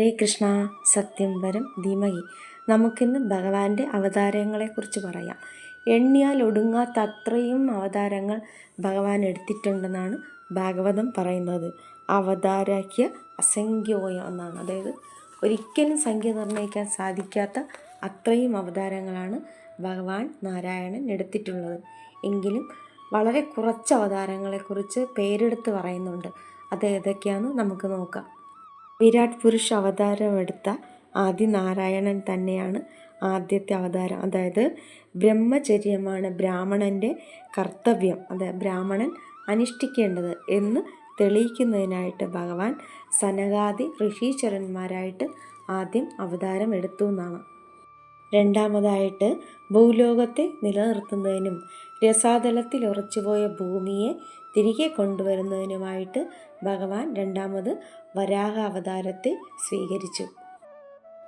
ഹരേ കൃഷ്ണ സത്യം വരം ധീമഹി. നമുക്കിന്ന് ഭഗവാന്റെ അവതാരങ്ങളെക്കുറിച്ച് പറയാം. എണ്ണിയാൽ ഒടുങ്ങാത്ത അത്രയും അവതാരങ്ങൾ ഭഗവാൻ എടുത്തിട്ടുണ്ടെന്നാണ് ഭാഗവതം പറയുന്നത്. അവതാരാക്കിയ അസംഖ്യോയം എന്നാണ്. അതായത് ഒരിക്കലും സംഖ്യ നിർണയിക്കാൻ സാധിക്കാത്ത അത്രയും അവതാരങ്ങളാണ് ഭഗവാൻ നാരായണൻ എടുത്തിട്ടുള്ളത്. എങ്കിലും വളരെ കുറച്ച് അവതാരങ്ങളെക്കുറിച്ച് പേരെടുത്ത് പറയുന്നുണ്ട്. അത് ഏതൊക്കെയാണെന്ന് നമുക്ക് നോക്കാം. വിരാട് പുരുഷ അവതാരമെടുത്ത ആദി നാരായണൻ തന്നെയാണ് ആദ്യത്തെ അവതാരം. അതായത് ബ്രഹ്മചര്യമാണ് ബ്രാഹ്മണന്റെ കർത്തവ്യം അതായത് ബ്രാഹ്മണൻ അനുഷ്ഠിക്കേണ്ടത് എന്ന് തെളിയിക്കുന്നതിനായിട്ട് ഭഗവാൻ സനകാദി ഋഷീശ്വരന്മാരായിട്ട് ആദ്യം അവതാരം എടുത്തു എന്നാണ്. രണ്ടാമതായിട്ട് ഭൂലോകത്തെ നിലനിർത്തുന്നതിനും രസാതലത്തിൽ ഉറച്ചുപോയ ഭൂമിയെ തിരികെ കൊണ്ടുവരുന്നതിനുമായിട്ട് ഭഗവാൻ രണ്ടാമത് വരാഹ അവതാരത്തെ സ്വീകരിച്ചു.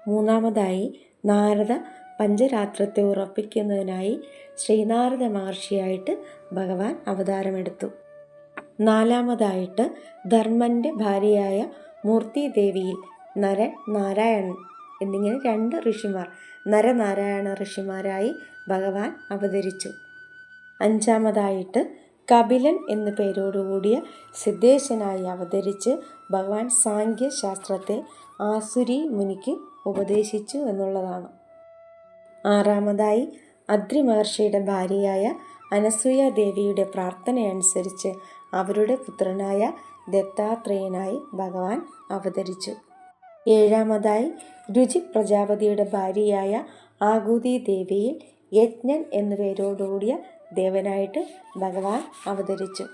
മൂന്നാമതായി നാരദ പഞ്ചരാത്രത്തെ ഉറപ്പിക്കുന്നതിനായി ശ്രീനാരദ മഹർഷിയായിട്ട് ഭഗവാൻ അവതാരമെടുത്തു. നാലാമതായിട്ട് ധർമ്മന്റെ ഭാര്യയായ മൂർത്തി ദേവിയിൽ നരൻ നാരായണൻ എന്നിങ്ങനെ രണ്ട് ഋഷിമാർ നരനാരായണ ഋഷിമാരായി ഭഗവാൻ അവതരിച്ചു. അഞ്ചാമതായിട്ട് കപിലൻ എന്ന പേരോടുകൂടിയ സിദ്ധേശനായി അവതരിച്ച് ഭഗവാൻ സാങ്കേശാസ്ത്രത്തെ ആസുരി മുനിക്ക് ഉപദേശിച്ചു എന്നുള്ളതാണ്. ആറാമതായി അദ്രി മഹർഷിയുടെ ഭാര്യയായ അനസൂയ ദേവിയുടെ പ്രാർത്ഥനയനുസരിച്ച് അവരുടെ പുത്രനായ ദത്താത്രേയനായി ഭഗവാൻ അവതരിച്ചു. ഏഴാമതായി രുചി പ്രജാപതിയുടെ ഭാര്യയായ ആകൂതി ദേവിയിൽ യജ്ഞൻ എന്ന പേരോടുകൂടിയ ദേവനായിട്ട് ഭഗവാൻ അവതരിച്ചു.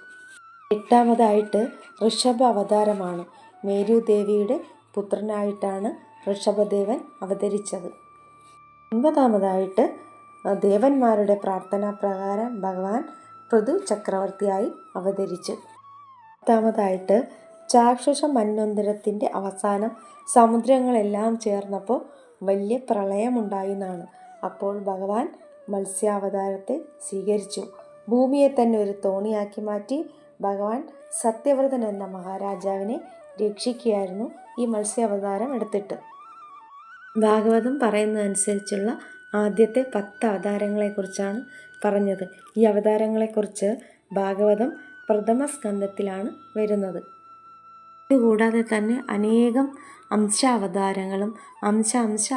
എട്ടാമതായിട്ട് ഋഷഭ അവതാരമാണ്. മേരുദേവിയുടെ പുത്രനായിട്ടാണ് ഋഷഭദേവൻ അവതരിച്ചത്. ഒൻപതാമതായിട്ട് ദേവന്മാരുടെ പ്രാർത്ഥനാ പ്രകാരം ഭഗവാൻ പൃഥു ചക്രവർത്തിയായി അവതരിച്ചു. പത്താമതായിട്ട് ചാക്ഷുഷ മന്വന്തരത്തിന്റെ അവസാനം സമുദ്രങ്ങളെല്ലാം ചേർന്നപ്പോൾ വലിയ പ്രളയമുണ്ടായി എന്നാണ് അപ്പോൾ ഭഗവാൻ മത്സ്യാവതാരത്തെ സ്വീകരിച്ചു. ഭൂമിയെ തന്നെ ഒരു തോണിയാക്കി മാറ്റി ഭഗവാൻ സത്യവ്രതൻ എന്ന മഹാരാജാവിനെ രക്ഷിക്കുകയായിരുന്നു ഈ മത്സ്യാവതാരം എടുത്തിട്ട്. ഭാഗവതം പറയുന്നതനുസരിച്ചുള്ള ആദ്യത്തെ പത്ത് അവതാരങ്ങളെക്കുറിച്ചാണ് പറഞ്ഞത്. ഈ അവതാരങ്ങളെക്കുറിച്ച് ഭാഗവതം പ്രഥമ സ്കന്ധത്തിലാണ് വരുന്നത്. ഇതുകൂടാതെ തന്നെ അനേകം അംശാവതാരങ്ങളും അംശ അംശ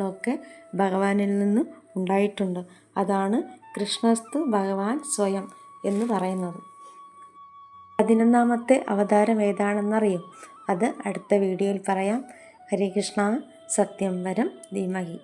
ഒക്കെ ഭഗവാനിൽ നിന്ന് ഉണ്ടായിട്ടുണ്ട്. അതാണ് കൃഷ്ണസ്തു ഭഗവാൻ സ്വയം എന്ന് പറയുന്നത്. പതിനൊന്നാമത്തെ അവതാരം ഏതാണെന്നറിയും? അത് അടുത്ത വീഡിയോയിൽ പറയാം. ഹരികൃഷ്ണ സത്യം വരം ധീമഹി.